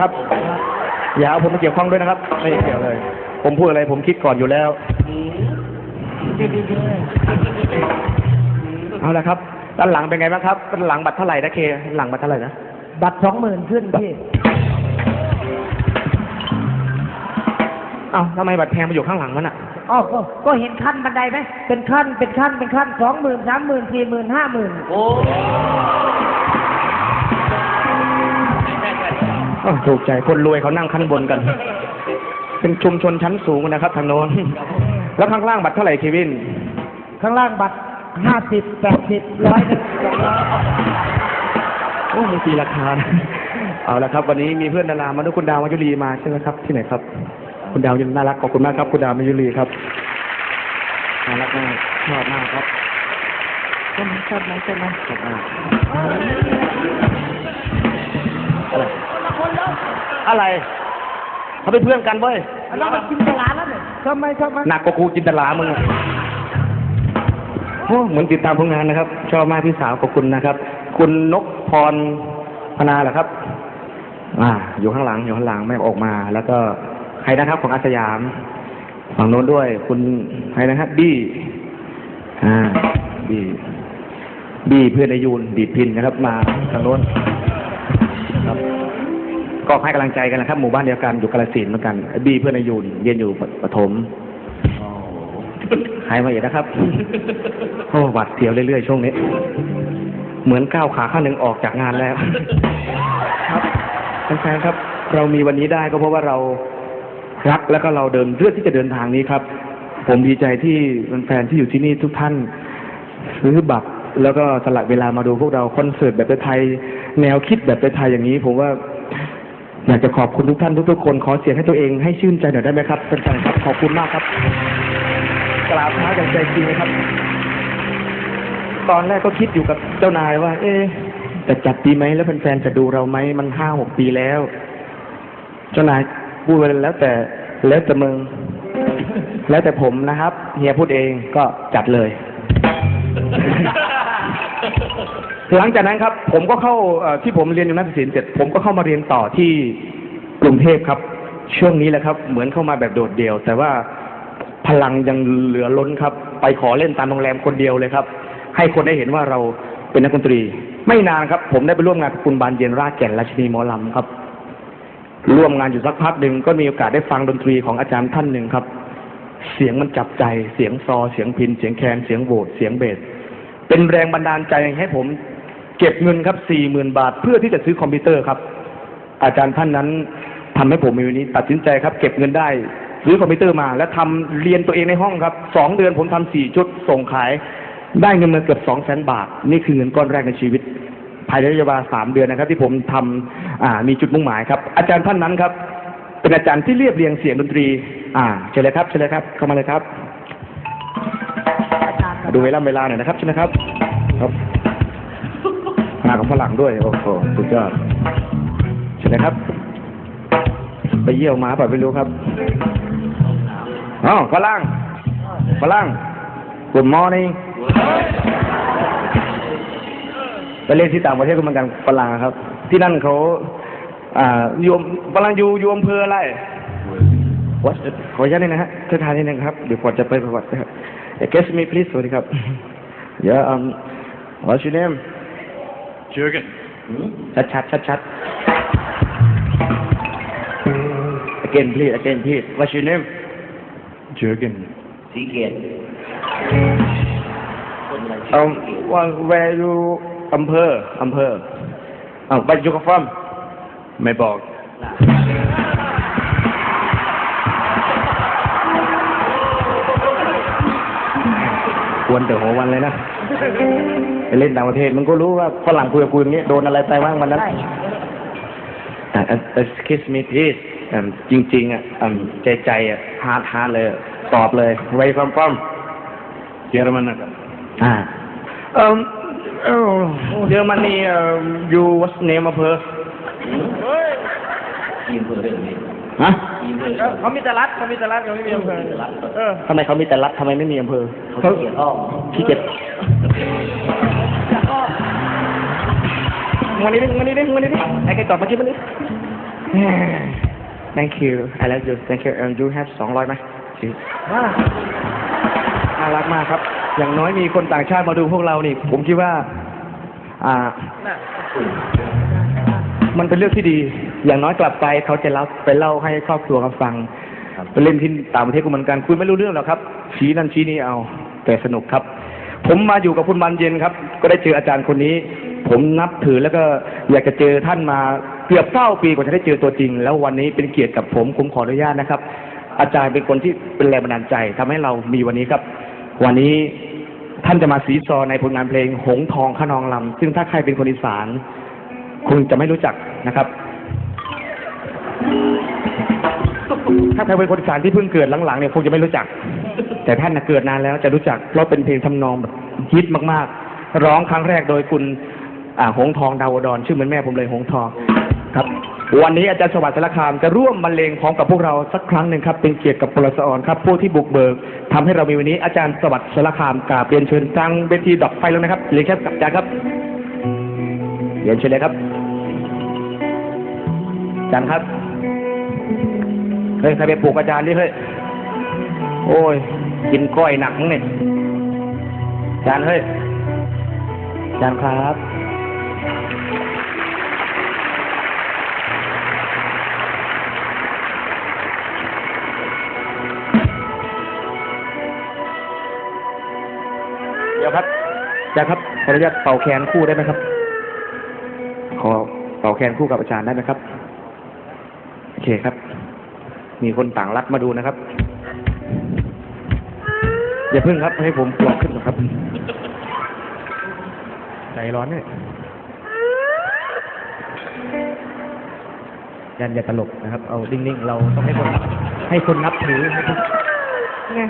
ครับ อย่าเอาผมมาเกี่ยวข้องด้วยนะครับ ไม่เกี่ยวเลย ผมพูดอะไรผมคิดก่อนอยู่แล้ว เอาละครับด้านหลังเป็นไงบ้างครับด้านหลังบัตรเท่าไหร่นะเคด้านหลังบัตรเท่าไหร่นะบัตรสองหมื่นขึ้นพี่เอ้าทำไมบัตรแพงมาอยู่ข้างหลังมันอะอ๋อก็ก็เห็นขั้นบันไดไหมเป็นขั้นเป็นขั้นเป็นขั้นสองหมื่นสามหมื่นสี่หมื่นห้าหมื่นอ้ ถูกใจคนรวยเขานั่งขั้นบนกัน เป็นชุมชนชั้นสูงนะครับทางโน้น แล้วข้างล่างบัตรเท่าไหร่เควิน ข้างล่างบัตรห้าสิบแปดสิบร้อยหนึ่งสองร้อยโอ้มีตีราคานะเอาละครับ วันนี้มีเพื่อนดารามาด้วยคุณดาวมายุรีมาใช่ไหมครับ ที่ไหนครับ คุณดาวยังน่ารักขอบคุณมากครับ คุณดาวมายุรีครับน่ารักมากชอบมากครับชอบไหมชอบไหมชอบไหมชอบมาก อะไรอะไรเขาเป็นเพื่อนกันเว้ยแล้วมันกินตลาดแล้วเนี่ยทำไมทำไมหนักกว่ากูจินตลามึงอะโอ้เหมือนติดตามผลงานนะครับ ชอบมากพี่สาวขอบคุณนะครับ คุณนกพรพนาเหรอครับ อ่า อยู่ข้างหลังอยู่ข้างหลังไม่ออกมา แล้วก็ใครนะครับ ของอาสยามฝั่งโน้นด้วย คุณใครนะครับบี้อ่าบี้บี้เพื่อนอายุนดีดพินนะครับ มาทางโน้นครับ ก็ให้กำลังใจกันนะครับ หมู่บ้านเดียวกันอยู่กาลสินธุ์เหมือนกันไอ้บี้เพื่อนอายุนเรียนอยู่ปฐมหายมาอีกนะครับโอ้หวัดเสียวเรื่อยๆช่วงนี้ เหมือนก้าวขาข้างหนึ่งออกจากงานแล้ว ครับแฟนๆครับ เรามีวันนี้ได้ก็เพราะว่าเรารักแล้วก็เราเดินเลือกที่จะเดินทางนี้ครับ ผมดีใจที่แฟนๆที่อยู่ที่นี่ทุกท่านซื้อบัตรแล้วก็สละเวลามาดูพวกเราคอนเสิร์ตแบบไทยๆแนวคิดแบบไทยๆอย่างนี้ ผมว่า อยากจะขอบคุณทุกท่านทุกๆคนขอเสียงให้ตัวเองให้ชื่นใจหน่อยได้ไหมครับแฟนๆครับขอบคุณมากครับกราบเท้าจากใจจริงนะครับ ตอนแรกก็คิดอยู่กับเจ้านายว่า เอ๊จะจัดดีไหมแล้วแฟนๆจะดูเราไหมมันห้าหกปีแล้ว เจ้านายพูดไปแล้วแต่แล้วแต่มึง แล้วแต่ผมนะครับ เฮียพูดเองก็จัดเลย หลังจากนั้นครับ ผมก็เข้าที่ผมเรียนอยู่นักศิลป์เสร็จ ผมก็เข้ามาเรียนต่อที่กรุงเทพครับ ช่วงนี้แหละครับ เหมือนเข้ามาแบบโดดเดี่ยว แต่ว่าพลังยังเหลือล้นครับ ไปขอเล่นตามโรงแรมคนเดียวเลยครับ ให้คนได้เห็นว่าเราเป็นนักดนตรี ไม่นานครับ ผมได้ไปร่วมงานกับคุณบานเย็นรากแก่นราชินีหมอลำครับ ร่วมงานอยู่สักพักหนึ่งก็มีโอกาสได้ฟังดนตรีของอาจารย์ท่านหนึ่งครับ เสียงมันจับใจ เสียงซอ เสียงพิน เสียงแคน เสียงโบสเสียงเบส เป็นแรงบันดาลใจให้ผม เก็บเงินครับสี่หมื่นบาท เพื่อที่จะซื้อคอมพิวเตอร์ครับ อาจารย์ท่านนั้นทำให้ผมมีวันนี้ ตัดสินใจครับ เก็บเงินได้ซื้อคอมพิวเตอร์มา แล้วทำเรียนตัวเองในห้องครับสองเดือนผมทำสี่ชุดส่งขาย ได้เงินมาเกือบสองแสนบาท นี่คือเงินก้อนแรกในชีวิต ภายในระยะเวลาสามเดือนนะครับ ที่ผมทำอ่ามีจุดมุ่งหมายครับ อาจารย์ท่านนั้นครับ เป็นอาจารย์ที่เรียบเรียงเสียงดนตรี อ่าเชิญเลยครับเชิญเลยครับ เข้ามาเลยครับ ดูเวลาเวลาหน่อยนะครับใช่ไหมครับครับ มากับฝรั่งด้วย โอ้โหสุดยอดใช่ไหมครับ ไปเยี่ยวหมาป่าไม่รู้ครับอ๋อฝรั่งฝรั่ง Good morning ไปเล่นที่ต่างประเทศก็เหมือนกันฝรั่งครับ ที่นั่นเขาอ่าอยู่ฝรั่งอยู่อยู่อำเภออะไรวัดขออนุญาตนิดนะฮะเทศทานนิดนึงครับเดี๋ยวก่อนจะไปประวัตินะครับ Excuse me please สวัสดีครับ Yeah um what's your name Jürgen. ชัดชัดชัดชัด Again please again please What's your name Jürgen. สีเกียรติ um well, where you อำเภออำเภออ่า where you come from ไม่บอก ควรแต่หัววันเลยนะ ไปเล่นต่างประเทศมันก็รู้ว่าฝรั่งคุยกับกูอย่างนี้โดนอะไรไปบ้างวันนั้นใช่อะ excuse me please อืมจริงๆอะอืมใจใจๆอะฮาร์ดฮาร์ดเลย ตอบเลย where you come from เยอรมันนะครับอ่าเอ่อเอ่อเยอรมนีเอ่อ you what's name อำเภอ ทีมเพื่อนเรื่องนี้ฮะทีมเพื่อนเขามีแต่รัฐเขามีแต่รัฐเขาไม่มีอำเภอเออทำไมเขามีแต่รัฐทำไมไม่มีอำเภอเขาเขียนอ้อมขี้เกียจมานี่ดิมานี่ดิมานี่ดิไอ้ใครตอบเมื่อกี้มานี่ thank you I love you thank you and you have สองร้อยไหมอ่าน่ารักมากครับ อย่างน้อยมีคนต่างชาติมาดูพวกเรานี่ ผมคิดว่า อ่า มันเป็นเรื่องที่ดี อย่างน้อยกลับไปเขาจะเล่าไปเล่าให้ครอบครัวเขาฟังครับไปเล่นที่ต่างประเทศก็เหมือนกันคุยไม่รู้เรื่องหรอกครับ ชี้นั่นชี้นี่เอา แต่สนุกครับ ผมมาอยู่กับคุณมันเย็นครับ ก็ได้เจออาจารย์คนนี้ ผมนับถือแล้วก็อยากจะเจอท่านมาเกือบเก้าปีกว่าจะได้เจอตัวจริง แล้ววันนี้เป็นเกียรติกับผมผมขออนุญาตนะครับ อาจารย์เป็นคนที่เป็นแรงบันดาลใจทำให้เรามีวันนี้ครับ วันนี้ท่านจะมาสีซอในผลงานเพลง หงส์ทองขนองลำซึ่งถ้าใครเป็นคนอีสาน คงจะไม่รู้จักนะครับ ถ้าใครเป็นคนอีสานที่เพิ่งเกิดหลังๆเนี่ยคงจะไม่รู้จัก แต่ท่านนะเกิดนานแล้วจะรู้จัก เพราะเป็นเพลงทำนองแบบฮิตมากๆ ร้องครั้งแรกโดยคุณอ่าหงทองดาวดอนชื่อเหมือนแม่ผมเลยหงทองครับ วันนี้อาจารย์สวัสดิ์สารคามจะร่วมบรรเลงพร้อมกับพวกเราสักครั้งหนึ่งครับ เป็นเกียรติกับพลสออนครับ ผู้ที่บุกเบิกทำให้เรามีวันนี้อาจารย์สวัสดิ์สารคามกราบเรียนเชิญจังเวทีดอกไฟแล้วนะครับเรียนแค่กับอาจารย์ครับเรียนเชิญเลยครับ จารย์ครับ เฮ้ย ใครไปปลูกอาจารย์ดิเฮ้ย โอ้ย กินก้อยหนักมั้งเนี่ยจารย์เฮ้ยจารย์ครับ เดี๋ยวครับจารย์ครับ ขออนุญาตเป่าแคนคู่ได้ไหมครับ ขอเป่าแคนคู่กับอาจารย์ได้ไหมครับ อเคครับ มีคนต่างรัฐมาดูนะครับ อย่าเพิ่งครับ ให้ผมปลอกขึ้นนะครับ ใจร้อนเนี่ยยันอย่าตลกนะครับ เอานิ่งๆ เราต้องให้คน ให้คนนับถือนะคนไง